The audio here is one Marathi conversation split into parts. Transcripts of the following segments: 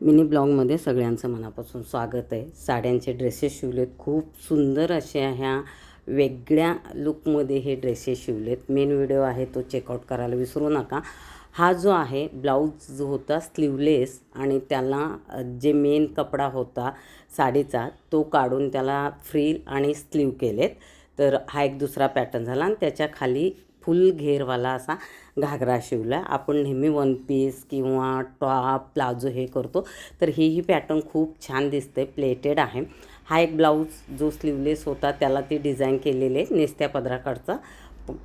मिनी ब्लॉगमध्ये सगळ्यांचं मनापासून स्वागत आहे. साड्यांचे ड्रेसेस शिवलेत. खूप सुंदर अशा ह्या वेगळ्या लुकमध्ये हे ड्रेसेस शिवलेत. मेन व्हिडिओ आहे तो चेकआउट करायला विसरू नका. हा जो आहे ब्लाऊज जो होता स्लीवलेस आणि त्याला जे मेन कपडा होता साडीचा तो काढून त्याला फ्री आणि स्लीव केलेत. तर हा एक दुसरा पॅटर्न झाला आणि त्याच्याखाली फुल घेरवाला असा घागरा शिवला. आपण नेहमी वन पीस किंवा टॉप प्लाझो हे करतो. तर हेही पॅटर्न खूप छान दिसते प्लेटेड आहे. हा एक ब्लाऊज जो स्लीवलेस होता त्याला ती डिझाईन केलेले नेसत्या पदराकडचा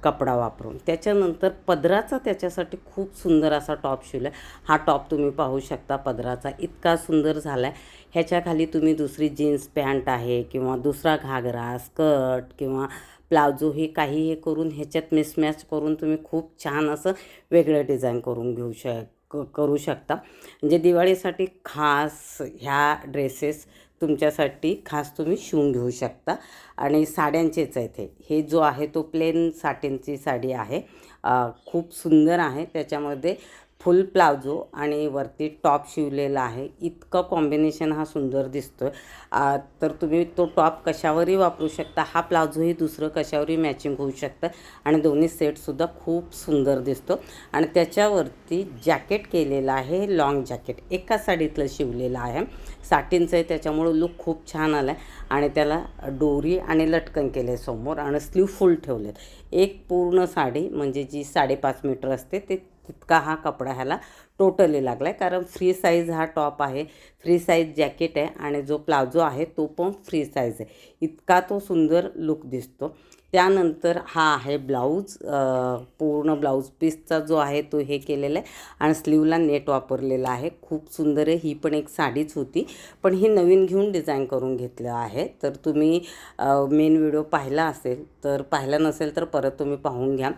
कपडा वापरून. त्याच्यानंतर पदराचा त्याच्यासाठी खूप सुंदर असा टॉप शिवला हा टॉप तुम्ही पाहू शकता पदराचा. इतका सुंदर झाला आहे ह्याच्या खाली तुम्ही दुसरी जीन्स पॅन्ट आहे किंवा दुसरा घागरा स्कर्ट किंवा प्लाजो हे काही हे करून ह्याच्यात मिसमॅच करून तुम्ही खूप छान असं वेगळं डिझाईन करून घेऊ शक क- करू शकता. म्हणजे दिवाळीसाठी खास ह्या ड्रेसेस तुमच्यासाठी खास तुम्ही शिवून घेऊ शकता. आणि साड्यांचेच आहेत हे. हे जो आहे तो प्लेन साटींची साडी आहे. खूप सुंदर आहे. त्याच्यामध्ये फुल प्लाझो आणि वरती टॉप शिवलेला आहे. इतकं कॉम्बिनेशन हा सुंदर दिसतो आहे तर तुम्ही तो टॉप कशावरही वापरू शकता. हा प्लाझोही दुसरं कशावरही मॅचिंग होऊ शकतं. आणि दोन्ही सेटसुद्धा खूप सुंदर दिसतो. आणि त्याच्यावरती जॅकेट केलेलं आहे लॉंग जॅकेट एका साडीतलं शिवलेलं आहे. साटींचं आहे त्याच्यामुळं लुक खूप छान आला आहे आणि त्याला डोरी आणि लटकन केले समोर आणि स्लीव फुल ठेवलेत. एक पूर्ण साडी म्हणजे जी साडेपाच मीटर असते ते तितका हा कपडा ह्याला टोटली लागला आहे कारण फ्री साईज हा टॉप आहे. फ्री साईज जॅकेट आहे आणि जो प्लाझो आहे तो पण फ्री साईज आहे. इतका तो सुंदर लुक दिसतो. त्यानंतर हा आहे ब्लाऊज पूर्ण ब्लाऊज पीसचा जो आहे तो हे केलेला आहे आणि स्लीवला नेट वापरलेला आहे. खूप सुंदर आहे. ही पण एक साडीच होती. पण ही नवीन घेऊन डिझाईन करून घेतलं आहे. तर तुम्ही मेन व्हिडिओ पाहिला असेल तर पाहिला नसेल तर परत तुम्ही पाहून घ्या.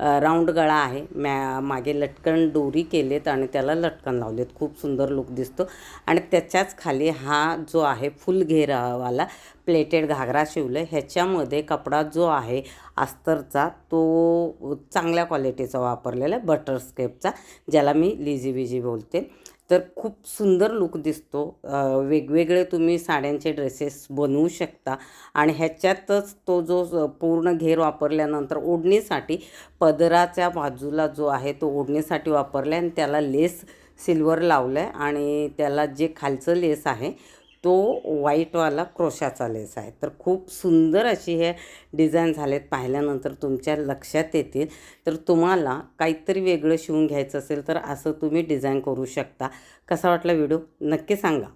राऊंड गळा आहे. मॅ मागे लटकन डोरी केलेत आणि त्याला लटकन लावलेत. खूप सुंदर लुक दिसतो. आणि त्याच्याच खाली हा जो आहे फुल घेरावाला प्लेटेड घागरा शिवलं ह्याच्यामध्ये कपडा जो आहे अस्तरचा तो चांगल्या क्वालिटीचा वापरलेला आहे. बटरस्केपचा ज्याला मी लिझी विझी बोलते. तर खूप सुंदर लुक दिसतो. वेगवेगळे तुम्ही साड्यांचे ड्रेसेस बनवू शकता. आणि ह्याच्यातच तो जो पूर्ण घेर वापरल्यानंतर ओढणीसाठी पदराच्या बाजूला जो आहे तो ओढणीसाठी वापरला आहे आणि त्याला लेस सिल्वर लावलं आहे आणि त्याला जे खालचं लेस आहे तो व्हाईटवाला क्रोशाचा लेस आहे. तर खूप सुंदर अशी हे डिझाईन झालेत पाहिल्यानंतर तुमच्या लक्षात येतील. तर तुम्हाला काहीतरी वेगळं शिवून घ्यायचं असेल तर असं तुम्ही डिझाईन करू शकता. कसा वाटला व्हिडिओ? नक्की सांगा.